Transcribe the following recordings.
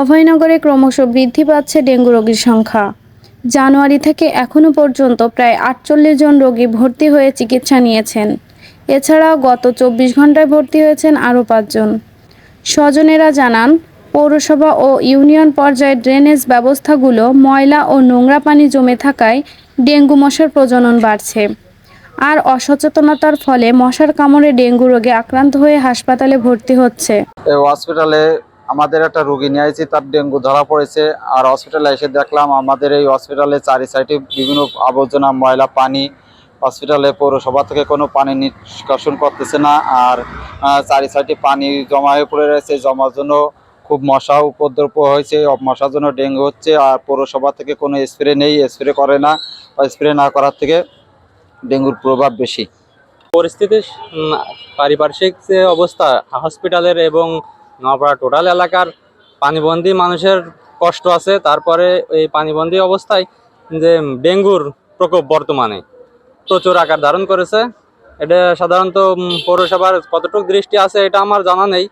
অভয়নগরে ক্রমশ বৃদ্ধি পাচ্ছে ডেঙ্গু রোগীর সংখ্যা। জানুয়ারি থেকে এখনও পর্যন্ত প্রায় আটচল্লিশ জন রোগী ভর্তি হয়ে চিকিৎসা নিয়েছেন। এছাড়াও গত চব্বিশ ঘন্টায় ভর্তি হয়েছেন আরও পাঁচজন স্বজনেরা জানান, পৌরসভা ও ইউনিয়ন পর্যায়ে ড্রেনেজ ব্যবস্থাগুলো ময়লা ও নোংরা পানি জমে থাকায় ডেঙ্গু মশার প্রজনন বাড়ছে। আর অসচেতনতার ফলে মশার কামড়ে ডেঙ্গু রোগে আক্রান্ত হয়ে হাসপাতালে ভর্তি হচ্ছে। হসপিটালে আমাদের একটা রুগী নিয়ে আইছি, তার ডেঙ্গু ধরা পড়েছে। আর হসপিটালে এসে দেখলাম আমাদের এই হসপিটালে চারি সাইডে বিভিন্ন আবর্জনা, ময়লা, পানি। হসপিটালে পৌরসভা থেকে কোনো পানি নিষ্কাশন করতেছে না। আর চারি সাইডে পানি জমা হয়ে পড়ে রয়েছে। জমার জন্য খুব মশা উপদ্রব হয়েছে, মশার জন্য ডেঙ্গু হচ্ছে। আর পৌরসভা থেকে কোনো স্প্রে নেই স্প্রে করে না। বা স্প্রে না করার থেকে ডেঙ্গুর প্রভাব বেশি। পরিস্থিতি পারিপার্শ্বিক যে অবস্থা হসপিটালের এবং নওপাড়া টোটাল এলাকার পানিবন্দী মানুষের কষ্ট আছে। তারপরে এই পানিবন্দী অবস্থায় যে ডেঙ্গুর প্রকোপ বর্তমানে প্রচুর আকার ধারণ করেছে। এটা সাধারণত পৌরসভার কতটুকু দৃষ্টি আছে এটা আমার জানা নেই,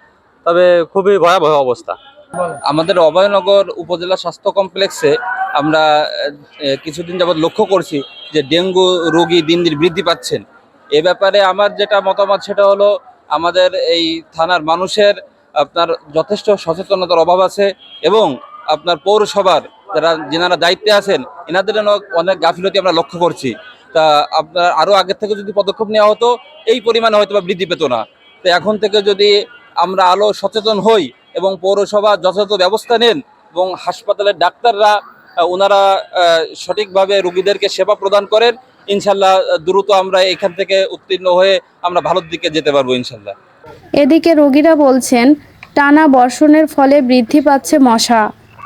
তবে খুবই ভয়াবহ অবস্থা। আমাদের অভয়নগর উপজেলা স্বাস্থ্য কমপ্লেক্সে আমরা কিছুদিন যাবৎ লক্ষ্য করছি যে ডেঙ্গু রোগী দিন দিন বৃদ্ধি পাচ্ছেন। এ ব্যাপারে আমার যেটা মতামত সেটা হলো, আমাদের এই থানার মানুষের আপনার যথেষ্ট সচেতনতার অভাব আছে এবং আপনার পৌরসভার যারা, যেনারা দায়িত্বে আছেন, এনাদের জন্য অনেক গাফিলতি আমরা লক্ষ্য করছি। তা আপনার আরও আগের থেকে যদি পদক্ষেপ নেওয়া হতো, এই পরিমাণে হয়তো বা বৃদ্ধি পেত না। তো এখন থেকে যদি আমরা আলো সচেতন হই এবং পৌরসভা যথাযথ ব্যবস্থা নেন এবং হাসপাতালের ডাক্তাররা ওনারা সঠিকভাবে রুগীদেরকে সেবা প্রদান করেন, ইনশাল্লাহ দ্রুত আমরা এখান থেকে উত্তীর্ণ হয়ে আমরা ভালোর দিকে যেতে পারব ইনশাল্লাহ। এদিকে রোগীরা বলছেন টানা বর্ষণের ফলে বৃদ্ধি পাচ্ছে মশা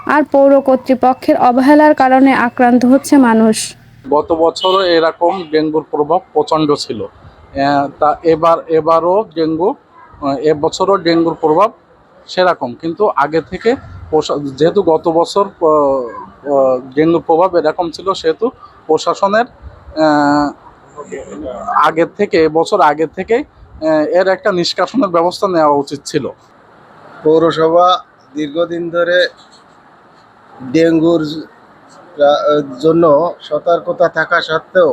আর পৌর কর্তৃপক্ষের অবহেলার কারণে আক্রান্ত হচ্ছে মানুষ। গত বছরও এরকম ডেঙ্গুর প্রভাব প্রচণ্ড ছিল। তা এবার এবারও ডেঙ্গু এবছরও ডেঙ্গুর প্রভাব সেরকম। কিন্তু আগে থেকে যেহেতু গত বছর ডেঙ্গুর প্রভাব এরকম ছিল সেহেতু প্রশাসনের আগের থেকে এবছর আগের থেকে আহ, এর একটা নিষ্কাশনের ব্যবস্থা নেওয়া উচিত ছিল। পৌরসভা দীর্ঘদিন ধরে ডেঙ্গুর জন্য সতর্কতা থাকা সত্ত্বেও,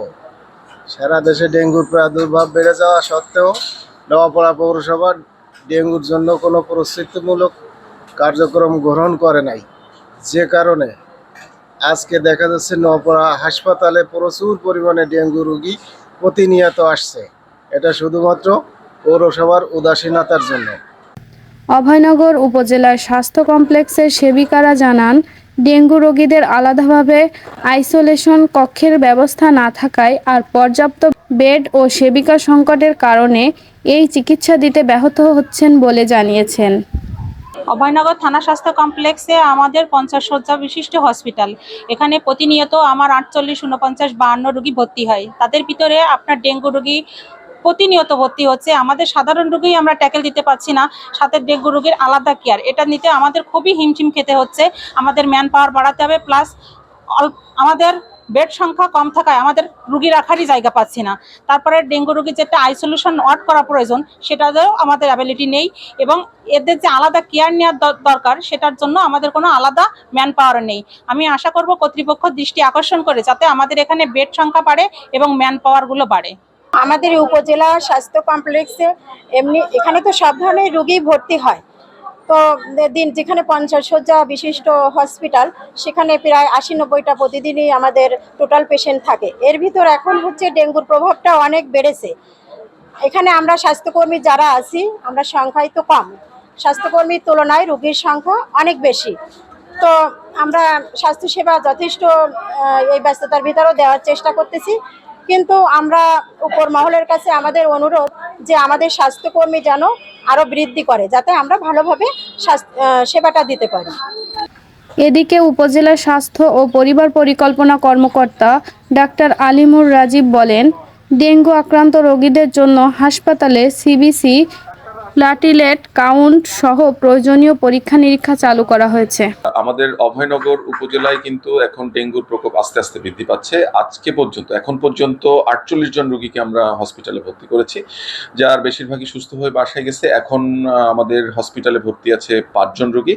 সারা দেশে ডেঙ্গুর প্রাদুর্ভাব বেড়ে যাওয়া সত্ত্বেও নওয়াপাড়া পৌরসভা ডেঙ্গুর জন্য কোনো প্রস্তুতিমূলক কার্যক্রম গ্রহণ করে নাই। যে কারণে আজকে দেখা যাচ্ছে নওয়াপাড়া হাসপাতালে প্রচুর পরিমাণে ডেঙ্গু রোগী প্রতিনিয়ত আসছে। এটা শুধুমাত্র পৌরসভার উদাসীনতার জন্য। অভয়নগর উপজেলার স্বাস্থ্য কমপ্লেক্সের সেবিকারা জানান ডেঙ্গু রোগীদের আলাদাভাবে আইসোলেশন কক্ষের ব্যবস্থা না থাকায় আর পর্যাপ্ত বেড ও সেবিকা সংকটের কারণে এই চিকিৎসা দিতে ব্যাহত হচ্ছেন বলে জানিয়েছেন। অভয়নগর থানা স্বাস্থ্য কমপ্লেক্সে আমাদের পঞ্চাশ শয্যা বিশিষ্ট হসপিটাল। এখানে প্রতিনিয়ত আমার আটচল্লিশ উনপঞ্চাশ বাহান্ন রুগী ভর্তি হয়। তাদের ভিতরে আপনার ডেঙ্গু রুগী প্রতিনিয়ত ভর্তি হচ্ছে। আমাদের সাধারণ রুগী আমরা ট্যাকেল দিতে পারছি না। সাথে ডেঙ্গু রোগীর আলাদা কেয়ার এটা নিতে আমাদের খুবই হিমশিম খেতে হচ্ছে। আমাদের ম্যান পাওয়ার বাড়াতে হবে প্লাস আমাদের বেড সংখ্যা কম থাকায় আমাদের রুগী রাখারই জায়গা পাচ্ছি না। তারপরে ডেঙ্গু রোগীর যেটা আইসোলেশন ওয়ার্ড করা প্রয়োজন, সেটাতেও আমাদের অ্যাবিলিটি নেই এবং এদের যে আলাদা কেয়ার নেওয়ার দর- দরকার, সেটার জন্য আমাদের কোনো আলাদা ম্যান পাওয়ার নেই। আমি আশা করব কর্তৃপক্ষ দৃষ্টি আকর্ষণ করে যাতে আমাদের এখানে বেড সংখ্যা বাড়ে এবং ম্যান পাওয়ারগুলো বাড়ে। আমাদের উপজেলা স্বাস্থ্য কমপ্লেক্সে এমনি, এখানে তো সব ধরনের রুগী ভর্তি হয়। তো দিন যেখানে পঞ্চাশ শয্যা বিশিষ্ট হসপিটাল, সেখানে প্রায় আশি নব্বইটা প্রতিদিনই আমাদের টোটাল পেশেন্ট থাকে। এর ভিতর এখন হচ্ছে ডেঙ্গুর প্রভাবটা অনেক বেড়েছে। এখানে আমরা স্বাস্থ্যকর্মী যারা আছি, আমরা সংখ্যাই তো কম। স্বাস্থ্যকর্মীর তুলনায় রোগীর সংখ্যা অনেক বেশি। তো আমরা স্বাস্থ্যসেবা যথেষ্ট এই ব্যস্ততার ভিতরেও দেওয়ার চেষ্টা করতেছি। কিন্তু আমরা উপর মহলের কাছে আমাদের অনুরোধ যে আমাদের স্বাস্থ্যকর্মী যেন আরও বৃদ্ধি করে, যাতে আমরা ভালোভাবে সেবাটা দিতে পারি। এদিকে উপজেলা স্বাস্থ্য ও পরিবার পরিকল্পনা কর্মকর্তা ডাক্তার আলিমুর রাজীব বলেন, ডেঙ্গু আক্রান্ত রোগীদের জন্য হাসপাতালে সিবিসি প্লাটিলেট কাউন্ট সহ প্রয়োজনীয় পরীক্ষা নিরীক্ষা চালু করা হয়েছে। আমাদের অভয়নগর উপজেলায় কিন্তু এখন ডেঙ্গুর প্রকোপ আস্তে আস্তে বৃদ্ধি পাচ্ছে। আজকে পর্যন্ত, এখন পর্যন্ত আটচল্লিশ জন রোগীকে আমরা হসপিটালে ভর্তি করেছি, যার বেশিরভাগই সুস্থ হয়ে বাসায় গেছে। এখন আমাদের হসপিটালে ভর্তি আছে পাঁচজন রোগী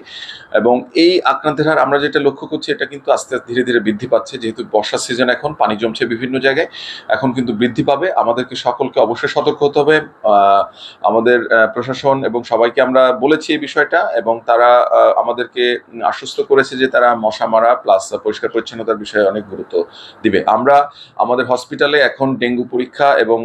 এবং এই আক্রান্তের হার আমরা যেটা লক্ষ্য করছি, এটা কিন্তু আস্তে আস্তে ধীরে ধীরে বৃদ্ধি পাচ্ছে। যেহেতু বর্ষার সিজন এখন, পানি জমছে বিভিন্ন জায়গায়, এখন কিন্তু বৃদ্ধি পাবে। আমাদেরকে সকলকে অবশ্যই সতর্ক হতে হবে। আমাদের প্রশাসন এবং সবাইকে আমরা বলেছি এই বিষয়টা এবং তারা আমাদেরকে আশ্বস্ত করেছে যে তারা মশা মারা প্লাস পরিষ্কার পরিচ্ছন্নতার বিষয়ে অনেক গুরুত্ব দিবে। আমরা আমাদের হসপিটালে এখন ডেঙ্গু পরীক্ষা এবং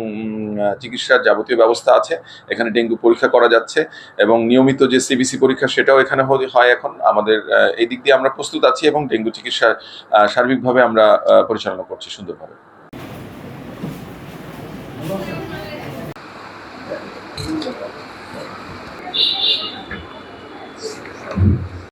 চিকিৎসার যাবতীয় ব্যবস্থা আছে। এখানে ডেঙ্গু পরীক্ষা করা যাচ্ছে এবং নিয়মিত যে সিবিসি পরীক্ষা সেটাও এখানে হয় এখন। আমাদের এই দিক দিয়ে আমরা প্রস্তুত আছি এবং ডেঙ্গু চিকিৎসা সার্বিকভাবে আমরা পরিচালনা করছি সুন্দরভাবে। Thank you.